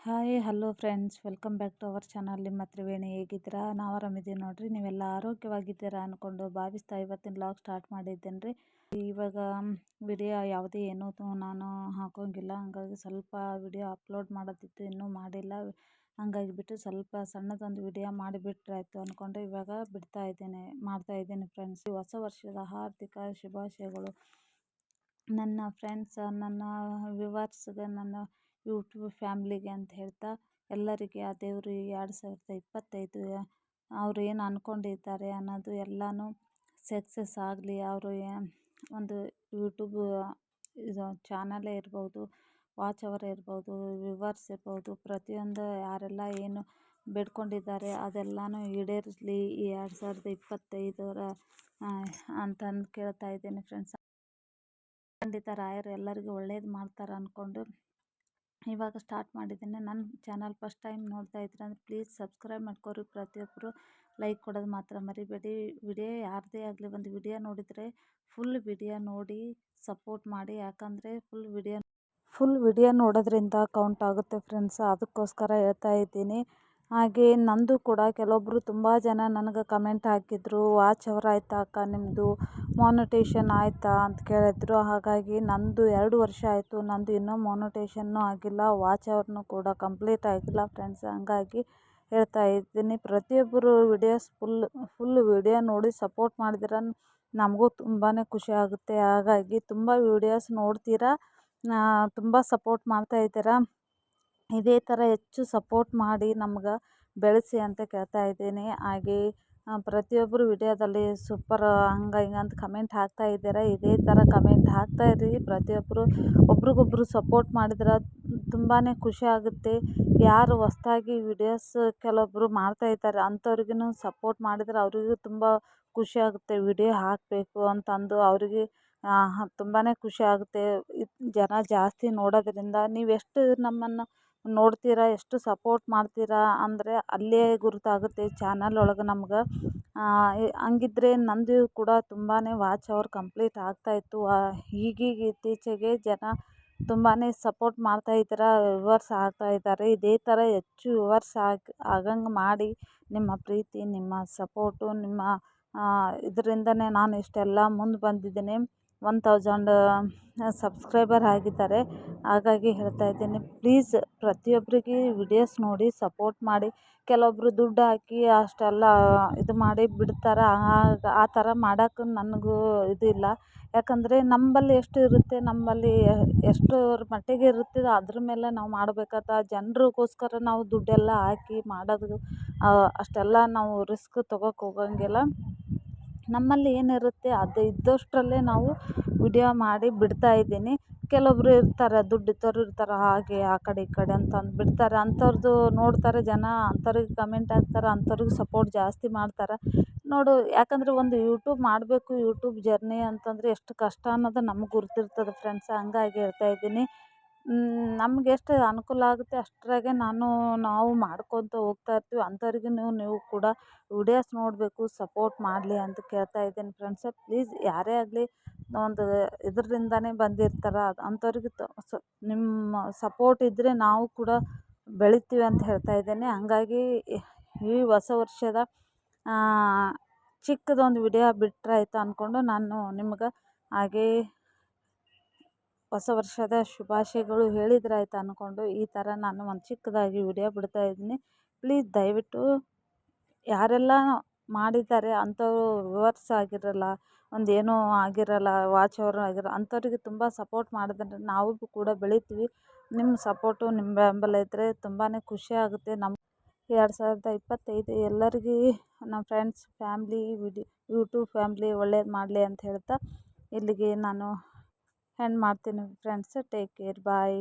Hi hello friends welcome back to our channel ನಿಮ್ಮ ತ್ರಿವೇಣಿ ಹೇಗಿದ್ದೀರಾ? ನಾವು ಆರಾಮಿದ್ದೀವಿ ನೋಡಿರಿ. ನೀವೆಲ್ಲ ಆರೋಗ್ಯವಾಗಿದ್ದೀರಾ ಅಂದ್ಕೊಂಡು ಭಾವಿಸ್ತಾ ಇವತ್ತಿನ ಲಾಗ್ ಸ್ಟಾರ್ಟ್ ಮಾಡಿದ್ದೇನೆ ರೀ ಇವಾಗ ವಿಡಿಯೋ ಯಾವುದೇ ಏನೂ ನಾನು ಹಾಕೋಂಗಿಲ್ಲ. ಹಂಗಾಗಿ ಸ್ವಲ್ಪ ವಿಡಿಯೋ ಅಪ್ಲೋಡ್ ಮಾಡೋದಿತ್ತು, ಇನ್ನೂ ಮಾಡಿಲ್ಲ. ಹಂಗಾಗಿ ಬಿಟ್ಟು ಸ್ವಲ್ಪ ಸಣ್ಣದೊಂದು ವಿಡಿಯೋ ಮಾಡಿಬಿಟ್ರೆ ಆಯಿತು ಅಂದ್ಕೊಂಡು ಇವಾಗ ಬಿಡ್ತಾ ಇದ್ದೇನೆ, ಮಾಡ್ತಾ ಇದ್ದೇನೆ ಫ್ರೆಂಡ್ಸ್ ಹೊಸ ವರ್ಷದ ಹಾರ್ದಿಕ ಶುಭಾಶಯಗಳು. ನನ್ನ ಫ್ರೆಂಡ್ಸ್ ನನ್ನ ವ್ಯೂವರ್ಸ್ಗೆ ನನ್ನ ಯೂಟ್ಯೂಬ್ ಫ್ಯಾಮ್ಲಿಗೆ ಅಂತ ಹೇಳ್ತಾ ಎಲ್ಲರಿಗೆ, ಆ ದೇವರು ಎರಡು ಸಾವಿರದ ಇಪ್ಪತ್ತೈದು, ಅವ್ರು ಏನು ಅಂದ್ಕೊಂಡಿದ್ದಾರೆ ಅನ್ನೋದು ಎಲ್ಲನೂ ಸಕ್ಸಸ್ ಆಗಲಿ, ಅವರು ಒಂದು ಯೂಟ್ಯೂಬ್ ಇದು ಚಾನಲೇ ಇರ್ಬೋದು, ವಾಚ್ ಅವರ್ ಇರ್ಬೋದು, ವ್ಯೂವರ್ಸ್ ಇರ್ಬೋದು, ಪ್ರತಿಯೊಂದು ಯಾರೆಲ್ಲ ಏನು ಬೇಡ್ಕೊಂಡಿದ್ದಾರೆ ಅದೆಲ್ಲನೂ ಈಡೇರಿಸಲಿ ಈ ಎರಡು ಸಾವಿರದ ಇಪ್ಪತ್ತೈದರ ಅಂತಂದು ಕೇಳ್ತಾ ಇದ್ದೀನಿ ಫ್ರೆಂಡ್ಸ್ ಖಂಡಿತ ರಾಯರು ಎಲ್ಲರಿಗೂ ಒಳ್ಳೇದು ಮಾಡ್ತಾರೆ ಅಂದ್ಕೊಂಡು ಇವಾಗ ಸ್ಟಾರ್ಟ್ ಮಾಡಿದ್ದೇನೆ. ನನ್ನ ಚಾನಲ್ ಫಸ್ಟ್ ಟೈಮ್ ನೋಡ್ತಾ ಇದ್ರೆ ಅಂದರೆ ಪ್ಲೀಸ್ ಸಬ್ಸ್ಕ್ರೈಬ್ ಮಾಡ್ಕೊರಿ. ಪ್ರತಿಯೊಬ್ಬರು ಲೈಕ್ ಕೊಡೋದು ಮಾತ್ರ ಮರಿಬೇಡಿ. ವಿಡಿಯೋ ಯಾರದೇ ಆಗಲಿ ಒಂದು ವಿಡಿಯೋ ನೋಡಿದರೆ ಫುಲ್ ವಿಡಿಯೋ ನೋಡಿ ಸಪೋರ್ಟ್ ಮಾಡಿ. ಯಾಕಂದರೆ ಫುಲ್ ವಿಡಿಯೋ ಫುಲ್ ವಿಡಿಯೋ ನೋಡೋದ್ರಿಂದ ಕೌಂಟ್ ಆಗುತ್ತೆ ಫ್ರೆಂಡ್ಸ್ ಅದಕ್ಕೋಸ್ಕರ ಹೇಳ್ತಾ ಇದ್ದೀನಿ. ಹಾಗೆ ನನ್ನದು ಕೂಡ ಕೆಲವೊಬ್ಬರು ತುಂಬ ಜನ ನನಗೆ ಕಮೆಂಟ್ ಹಾಕಿದ್ರು, ವಾಚ್ ಅವರ್ ಆಯಿತಾ ಅಕ್ಕ ನಿಮ್ಮದು ಮಾನಿಟೇಷನ್ ಆಯಿತಾ? ಅಂತ ಕೇಳಿದ್ರು. ಹಾಗಾಗಿ ನನ್ನದು ಎರಡು ವರ್ಷ ಆಯಿತು, ನಂದು ಇನ್ನೂ ಮಾನಿಟೇಷನ್ನು ಆಗಿಲ್ಲ, ವಾಚ್ ಅವರ್ನು ಕೂಡ ಕಂಪ್ಲೀಟ್ ಆಗಿಲ್ಲ ಫ್ರೆಂಡ್ಸ್ ಹಂಗಾಗಿ ಹೇಳ್ತಾ ಇದ್ದೀನಿ ಪ್ರತಿಯೊಬ್ಬರು ವಿಡಿಯೋಸ್ ಫುಲ್ ಫುಲ್ ವಿಡಿಯೋ ನೋಡಿ ಸಪೋರ್ಟ್ ಮಾಡಿದ್ರೆ ನಮಗೂ ತುಂಬಾ ಖುಷಿ ಆಗುತ್ತೆ. ಹಾಗಾಗಿ ತುಂಬ ವಿಡಿಯೋಸ್ ನೋಡ್ತೀರಾ ತುಂಬ ಸಪೋರ್ಟ್ ಮಾಡ್ತಾ ಇದ್ದೀರಾ. ಇದೇ ಥರ ಹೆಚ್ಚು ಸಪೋರ್ಟ್ ಮಾಡಿ ನಮ್ಗೆ ಬೆಳೆಸಿ ಅಂತ ಕೇಳ್ತಾ ಇದ್ದೀನಿ. ಹಾಗೆ ಪ್ರತಿಯೊಬ್ಬರು ವಿಡಿಯೋದಲ್ಲಿ ಸೂಪರ್ ಹಂಗೆ ಹಿಂಗೆ ಅಂತ ಕಮೆಂಟ್ ಹಾಕ್ತಾ ಇದ್ದಾರೆ? ಇದೇ ಥರ ಕಮೆಂಟ್ ಹಾಕ್ತಾ ಇರಿ. ಪ್ರತಿಯೊಬ್ಬರು ಒಬ್ರಿಗೊಬ್ರು ಸಪೋರ್ಟ್ ಮಾಡಿದ್ರೆ ತುಂಬಾ ಖುಷಿ ಆಗುತ್ತೆ. ಯಾರು ಹೊಸ್ದಾಗಿ ವಿಡಿಯೋಸ್ ಕೆಲವೊಬ್ಬರು ಮಾಡ್ತಾ ಇದ್ದಾರೆ ಅಂಥವ್ರಿಗೂ ಸಪೋರ್ಟ್ ಮಾಡಿದ್ರೆ ಅವರಿಗೂ ತುಂಬ ಖುಷಿ ಆಗುತ್ತೆ. ವಿಡಿಯೋ ಹಾಕಬೇಕು ಅಂತಂದು ಅವರಿಗೆ ತುಂಬಾ ಖುಷಿ ಆಗುತ್ತೆ. ಜನ ಜಾಸ್ತಿ ನೋಡೋದ್ರಿಂದ ನೀವು ಎಷ್ಟು ನಮ್ಮನ್ನು ನೋಡ್ತೀರಾ, ಎಷ್ಟು ಸಪೋರ್ಟ್ ಮಾಡ್ತೀರಾ ಅಂದರೆ ಅಲ್ಲೇ ಗುರುತಾಗುತ್ತೆ ಚಾನಲ್ ಒಳಗೆ ನಮ್ಗೆ. ಹಂಗಿದ್ರೆ ನಂದು ಕೂಡ ತುಂಬಾ ವಾಚ್ ಅವರ್ ಕಂಪ್ಲೀಟ್ ಆಗ್ತಾಯಿತ್ತು ಈಗೀಗ ಇತ್ತೀಚೆಗೆ ಜನ ತುಂಬಾ ಸಪೋರ್ಟ್ ಮಾಡ್ತಾ ಇದ್ದೀರಾ ವ್ಯೂವರ್ಸ್ ಆಗ್ತಾ ಇದ್ದಾರೆ. ಇದೇ ಥರ ಹೆಚ್ಚು ವ್ಯೂವರ್ಸ್ ಆಗಿ, ಆಗಂಗೆ ಮಾಡಿ ನಿಮ್ಮ ಪ್ರೀತಿ, ನಿಮ್ಮ ಸಪೋರ್ಟು, ನಿಮ್ಮ ಇದರಿಂದನೇ ನಾನು ಇಷ್ಟೆಲ್ಲ ಮುಂದೆ ಬಂದಿದ್ದೀನಿ. ಒನ್ ತೌಸಂಡ್ ಸಬ್ಸ್ಕ್ರೈಬರ್ ಆಗಿದ್ದಾರೆ. ಹಾಗಾಗಿ ಹೇಳ್ತಾ ಇದ್ದೀನಿ ಪ್ಲೀಸ್ ಪ್ರತಿಯೊಬ್ಬರಿಗೆ ವಿಡಿಯೋಸ್ ನೋಡಿ ಸಪೋರ್ಟ್ ಮಾಡಿ. ಕೆಲವೊಬ್ಬರು ದುಡ್ಡು ಹಾಕಿ ಅಷ್ಟೆಲ್ಲ ಇದು ಮಾಡಿ ಬಿಡ್ತಾರೆ? ಆ ಥರ ಮಾಡೋಕ್ಕೂ ನನಗೂ ಇಲ್ಲ. ಯಾಕಂದರೆ ನಮ್ಮಲ್ಲಿ ಎಷ್ಟು ಇರುತ್ತೆ ನಮ್ಮಲ್ಲಿ ಎಷ್ಟರ ಮಟ್ಟಿಗೆ ಇರುತ್ತೆ ಅದ್ರ ಮೇಲೆ ನಾವು ಮಾಡಬೇಕಾದ ಜನರಿಗೋಸ್ಕರ ನಾವು ದುಡ್ಡೆಲ್ಲ ಹಾಕಿ ಮಾಡೋದು ಅಷ್ಟೆಲ್ಲ ನಾವು ರಿಸ್ಕ್ ತೊಗೋಕ್ಕೆ ಹೋಗಂಗಿಲ್ಲ. ನಮ್ಮಲ್ಲಿ ಏನಿರುತ್ತೆ, ಅದು ಇದ್ದಷ್ಟರಲ್ಲೇ ನಾವು ವಿಡಿಯೋ ಮಾಡಿ ಬಿಡ್ತಾ ಇದ್ದೀನಿ. ಕೆಲವೊಬ್ಬರು ಇರ್ತಾರೆ, ದುಡ್ಡು ಇದ್ದೋರು ಇರ್ತಾರೆ, ಹಾಗೆ ಆ ಕಡೆ ಈ ಕಡೆ ಅಂತಂದು ಬಿಡ್ತಾರೆ ಅಂಥವ್ರದ್ದು ನೋಡ್ತಾರೆ ಜನ, ಅಂಥವ್ರಿಗೆ ಕಮೆಂಟ್ ಹಾಕ್ತಾರೆ, ಅಂಥವ್ರಿಗೆ ಸಪೋರ್ಟ್ ಜಾಸ್ತಿ ಮಾಡ್ತಾರೆ. ನೋಡು, ಯಾಕಂದರೆ ಒಂದು ಯೂಟ್ಯೂಬ್ ಮಾಡಬೇಕು ಯೂಟ್ಯೂಬ್ ಜರ್ನಿ ಅಂತಂದರೆ ಎಷ್ಟು ಕಷ್ಟ ಅನ್ನೋದು ನಮ್ಗೆ ಗುರ್ತಿರ್ತದೆ ಫ್ರೆಂಡ್ಸ್ ಹಂಗಾಗಿ ಹೇಳ್ತಾ ಇದ್ದೀನಿ ನಮ್ಗೆ ಎಷ್ಟು ಅನುಕೂಲ ಆಗುತ್ತೆ ಅಷ್ಟರಾಗೆ ನಾನು, ನಾವು ಮಾಡ್ಕೊತ ಹೋಗ್ತಾ ಇರ್ತೀವಿ. ಅಂಥವ್ರಿಗೂ ನೀವು ಕೂಡ ವಿಡಿಯೋಸ್ ನೋಡಬೇಕು, ಸಪೋರ್ಟ್ ಮಾಡಲಿ ಅಂತ ಕೇಳ್ತಾ ಇದ್ದೀನಿ ಫ್ರೆಂಡ್ಸ್ ಪ್ಲೀಸ್ ಯಾರೇ ಆಗಲಿ ಒಂದು ಇದರಿಂದನೇ ಬಂದಿರ್ತಾರೆ. ಅಂಥವ್ರಿಗೆ ನಿಮ್ಮ ಸಪೋರ್ಟ್ ಇದ್ದರೆ ನಾವು ಕೂಡ ಬೆಳಿತೀವಿ ಅಂತ ಹೇಳ್ತಾ ಇದ್ದೇನೆ. ಹಂಗಾಗಿ ಈ ಹೊಸ ವರ್ಷದ ಚಿಕ್ಕದೊಂದು ವಿಡಿಯೋ ಬಿಟ್ರಾಯ್ತು ಅಂದ್ಕೊಂಡು ನಾನು ನಿಮ್ಗೆ ಹಾಗೇ ಹೊಸ ವರ್ಷದ ಶುಭಾಶಯಗಳು ಹೇಳಿದ್ರಾಯ್ತು ಅಂದ್ಕೊಂಡು ಈ ಥರ ನಾನು ಒಂದು ಚಿಕ್ಕದಾಗಿ ವಿಡಿಯೋ ಬಿಡ್ತಾ ಇದ್ದೀನಿ. ಪ್ಲೀಸ್ ದಯವಿಟ್ಟು ಯಾರೆಲ್ಲ ಮಾಡಿದ್ದಾರೆ ಅಂಥವ್ರು ವ್ಯೂವರ್ಸ್ ಆಗಿರಲ್ಲ ಒಂದು ಏನೋ ಆಗಿರಲ್ಲ ವಾಚ್ ಅವರು ಆಗಿರೋ ಅಂಥವ್ರಿಗೆ ತುಂಬ ಸಪೋರ್ಟ್ ಮಾಡಿದ್ರೆ ನಾವು ಕೂಡ ಬೆಳಿತೀವಿ. ನಿಮ್ಮ ಸಪೋರ್ಟು ನಿಮ್ಮ ಬೆಂಬಲ ಇದ್ದರೆ ತುಂಬಾ ಖುಷಿ ಆಗುತ್ತೆ. ನಮ್ಮ ಎರಡು ಸಾವಿರದ ಇಪ್ಪತ್ತೈದು ಎಲ್ಲರಿಗೂ ನಮ್ಮ ಫ್ರೆಂಡ್ಸ್ ಫ್ಯಾಮ್ಲಿ ವಿಡಿ ಯೂಟ್ಯೂಬ್ ಫ್ಯಾಮ್ಲಿ ಒಳ್ಳೇದು ಮಾಡಲಿ ಅಂತ ಹೇಳ್ತಾ ಇಲ್ಲಿಗೆ ನಾನು ಎಂಡ್ ಮಾಡ್ತೀನಿ ಫ್ರೆಂಡ್ಸ್ ಟೇಕ್ ಕೇರ್ ಬಾಯ್